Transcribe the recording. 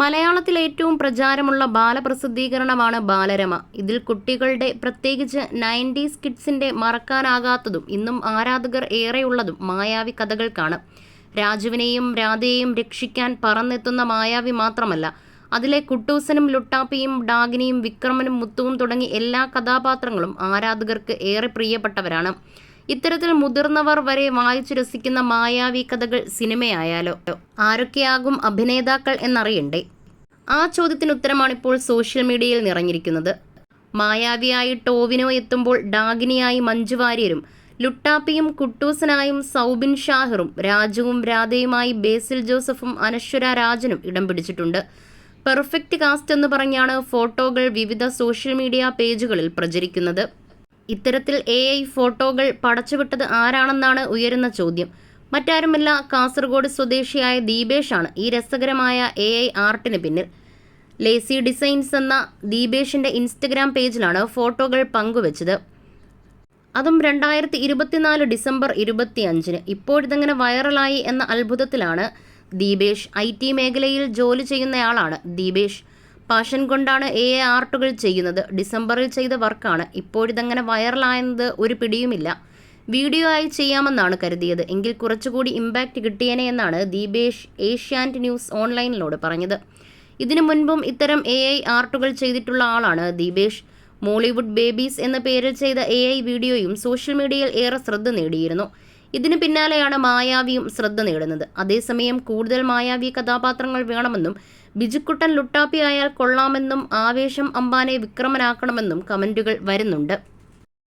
മലയാളത്തിൽ ഏറ്റവും പ്രചാരമുള്ള ബാലപ്രസിദ്ധീകരണമാണ് ബാലരമ. ഇതിൽ കുട്ടികളുടെ പ്രത്യേകിച്ച് നയന്റീസ് കിഡ്സിന്റെ മറക്കാനാകാത്തതും ഇന്നും ആരാധകർ ഏറെയുള്ളതും മായാവി കഥകൾക്കാണ്. രാജുവിനെയും രാധയെയും രക്ഷിക്കാൻ പറന്നെത്തുന്ന മായാവി മാത്രമല്ല അതിലെ കുട്ടൂസനും ലുട്ടാപ്പിയും ഡാഗിനിയും വിക്രമനും മുത്തുവും തുടങ്ങി എല്ലാ കഥാപാത്രങ്ങളും ആരാധകർക്ക് ഏറെ പ്രിയപ്പെട്ടവരാണ്. ഇത്തരത്തിൽ മുതിർന്നവർ വരെ വായിച്ചു രസിക്കുന്ന മായാവി കഥകൾ സിനിമയായാലോ? ആരൊക്കെയാകും അഭിനേതാക്കൾ എന്നറിയണ്ടേ? ആ ചോദ്യത്തിന് ഉത്തരമാണിപ്പോൾ സോഷ്യൽ മീഡിയയിൽ നിറഞ്ഞിരിക്കുന്നത്. മായാവിയായി ടോവിനോ എത്തുമ്പോൾ ഡാഗിനിയായി മഞ്ജുവാര്യരും ലുട്ടാപ്പിയും കുട്ടൂസനായും സൗബിൻ ഷാഹിറും രാജുവും രാധയുമായി ബേസിൽ ജോസഫും അനശ്വര രാജനും ഇടം പിടിച്ചിട്ടുണ്ട്. പെർഫെക്റ്റ് കാസ്റ്റ് എന്ന് പറഞ്ഞാണ് ഫോട്ടോകൾ വിവിധ സോഷ്യൽ മീഡിയ പേജുകളിൽ പ്രചരിക്കുന്നത്. ഇത്തരത്തിൽ എ ഐ ഫോട്ടോകൾ പടച്ചുവിട്ടത് ആരാണെന്നാണ് ഉയരുന്ന ചോദ്യം. മറ്റാരുമല്ല കാസർഗോഡ് സ്വദേശിയായ ദീപേഷാണ് ഈ രസകരമായ എ ഐ ആർട്ടിന് പിന്നിൽ. ലേസി ഡിസൈൻസ് എന്ന ദീപേഷിന്റെ ഇൻസ്റ്റഗ്രാം പേജിലാണ് ഫോട്ടോകൾ പങ്കുവച്ചത്. അതും രണ്ടായിരത്തി ഇരുപത്തിനാല് ഡിസംബർ ഇരുപത്തി അഞ്ചിന് ഇപ്പോഴിതങ്ങനെ വൈറലായി എന്ന അത്ഭുതത്തിലാണ് ദീപേഷ്. ഐ ടി മേഖലയിൽ ജോലി ചെയ്യുന്നയാളാണ് ദീപേഷ്. പാഷൻ കൊണ്ടാണ് എ എ ആർട്ടുകൾ ചെയ്യുന്നത്. ഡിസംബറിൽ ചെയ്ത വർക്കാണ്. ഇപ്പോഴിതങ്ങനെ വൈറലായെന്നത് ഒരു പിടിയുമില്ല. വീഡിയോ ആയി ചെയ്യാമെന്നാണ് കരുതിയത്. എങ്കിൽ കുറച്ചുകൂടി ഇമ്പാക്റ്റ് കിട്ടിയേനെ എന്നാണ് ദീപേഷ് ഏഷ്യാനെറ്റ് ന്യൂസ് ഓൺലൈനിലൂടെ പറഞ്ഞത്. ഇതിനു മുൻപും ഇത്തരം എ ഐ ആർട്ടുകൾ ചെയ്തിട്ടുള്ള ആളാണ് ദീപേഷ്. മോളിവുഡ് ബേബീസ് എന്ന പേരിൽ ചെയ്ത എ ഐ വീഡിയോയും സോഷ്യൽ മീഡിയയിൽ ഏറെ ശ്രദ്ധ നേടിയിരുന്നു. ഇതിന് പിന്നാലെയാണ് മായാവിയും ശ്രദ്ധ നേടുന്നത്. അതേസമയം കൂടുതൽ മായാവി കഥാപാത്രങ്ങൾ വേണമെന്നും ബിജുക്കുട്ടൻ ലുട്ടാപ്പി ആയാൽ കൊള്ളാമെന്നും ആവേശം അമ്പാനെ വിക്രമനാക്കണമെന്നും കമന്റുകൾ വരുന്നുണ്ട്.